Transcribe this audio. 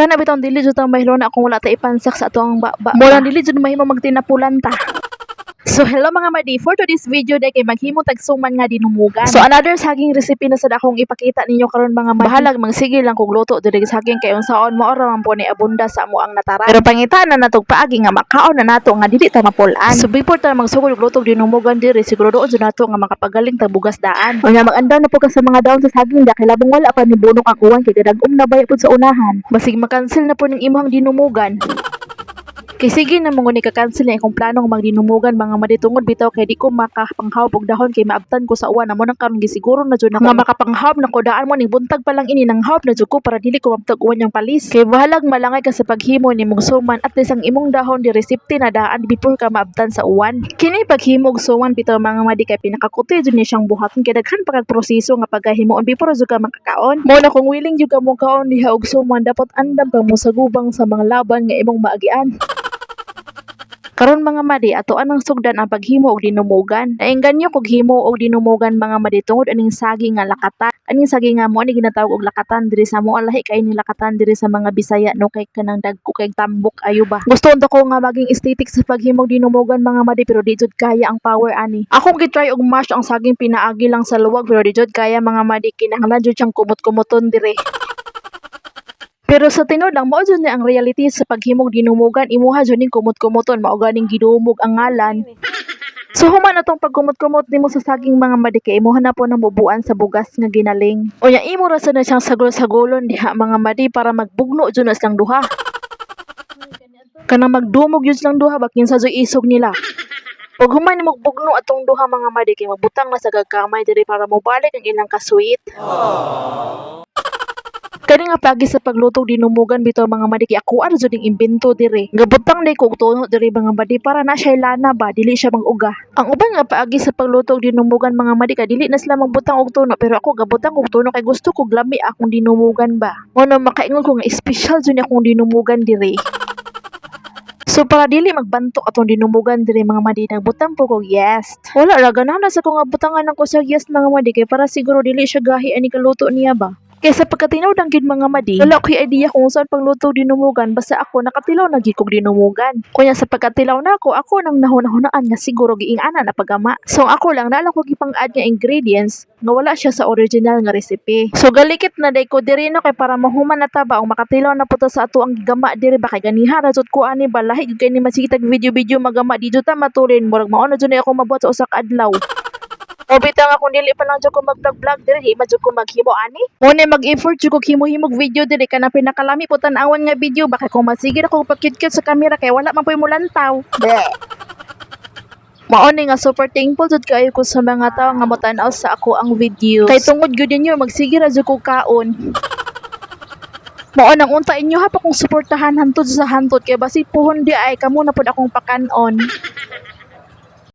Kana bitong dili jud ta mahilo na kung wala ta ipansak sa ato ang baba. Mura dili jud mahimo magtinapulan ta. So hello mga madi, for today's video day kay maghimo tag suman nga dinumugan. So another saging recipe na sad akong ipakita ninyo karon mga madi. Bahalag magsige lang kung luto diri sa saging kay unsaon mo ora man po ni abunda sa amo ang natara. Pero pangita na natog paagi nga makaon na nato nga dili ta mapulan. So before ta magsugod og luto dinumugan diri siguro doon nato nga makapagaling tag bugas daan. Unya magandaw na po ka sa mga daon sa saging da kay labong wala pa ni bunok ang uwan kay gadagom na bay pud sa unahan. Basig makancel na po ning imong dinumugan. Kay sige na mga ni ka-cancel na akong planong magdinumugan mga maditungod bitaw kay di ko makapanghawb og dahon kay maabtan ko sa uwan amo nang karon gisiguro na jud ako nga makapanghawb na ko daan mo ning buntag pa lang ini nang hawb na jud ko para dili ko mabtag uwan yang palis. Kay bahalag malangay ka sa paghimo ni mong suman at least ang imong dahon di resipte na daan before ka maabtan sa uwan. Kini paghimo og suman bitaw mga madi kay pinakakuti jud ni siyang buhaton kay daghan pa kag proseso nga pagkahimuon before jud ka makakaon. Mo na kung willing jud ka mo kaon diha og suman dapat andam ka mo sa gubang sa mga laban nga imong maagian. Karon mga madi, ato anang sugdan ang paghimo og dinumugan. Nainggan nyo kog himo og dinumugan mga madi tungod aning saging nga lakatan. Aning saging nga mo ani ginatawag og lakatan diri sa mo lahi kay ni lakatan diri sa mga Bisaya no kay kanang dagko kay tambok ayo ba. Gusto unta ko nga maging aesthetic sa paghimo og dinumugan mga madi pero di jud kaya ang power ani. Ako gitry og mash ang saging pinaagi lang sa luwag pero di jud kaya mga madi kinahanglan jud siyang kumot-kumoton dire. Pero sa tinod lang mao jud ang reality sa paghimog dinumugan imuha jud ning kumot-kumoton mao ganing gidumog ang ngalan. So human atong pagkumot-kumot nimo sa saging mga madi kay imuha na po namubuan sa bugas nga ginaling. Unya imo ra na siyang sagol-sagolon diha mga madi para magbugno jud na silang duha. Kanang magdumog jud silang duha bakin sa joy isog nila. Pag human ni magbugno atong duha mga madi kay magbutang na sa gagkamay diri para mobalik ang ilang ka-sweet. Kani nga pagi sa pagluto dinumugan bitaw mga madi kay ako ano jud ning imbento diri. Gabutang day kog tuno diri mga madi para na siya lana ba dili siya maguga. Ang uban nga paagi sa pagluto dinumugan mga madi kay dili na sila magbutang og tuno pero ako gabutang og tuno kay gusto kog lami akong dinumugan ba. Ngono makaingon ko nga special jud ni akong dinumugan diri. So para dili magbantok atong dinumugan diri mga madi nagbutang po kog yes. Wala ra ganahan na sa kong butangan ng ko sa yes mga madi kay para siguro dili siya gahi ani kaluto niya ba. Kaysa pagkatinaw ng gid mga madi, wala ko'y idea kung saan pagluto dinumugan basta ako nakatilaw na gid dinumugan. Kunya sa pagkatilaw na ako, ako nang nahunahunaan nga siguro giingana na pagama. So ako lang naala ko gipang-add nga ingredients nga wala siya sa original nga recipe. So galikit na day ko diri no kay para mahuman na ta ba ang makatilaw na puta sa ato ang gigama diri ba kay ganiha ra ko ani ba lahi kay ni masigitag video-video magama di jud ta matulin murag mao na ako mabuhat sa usa ka adlaw. O bitang akong dili pa lang jud ko mag-vlog diri, di man jud ko maghimo ani. Muna mag-effort jud ko himo-himog video diri kana pinakalami po tan-awan nga video baka kung masigir ako pag-cute sa camera kay wala man po'y mulantaw. Bleh. Mao ni nga super thankful jud kaayo ko sa mga tawo nga motan-aw sa ako ang videos. Kay tungod gyud ninyo magsige ra jud ko kaon. Mao nang unta inyo ha pa kong suportahan hantod sa hantod kay basi puhon di ay kamo na pud akong pakanon.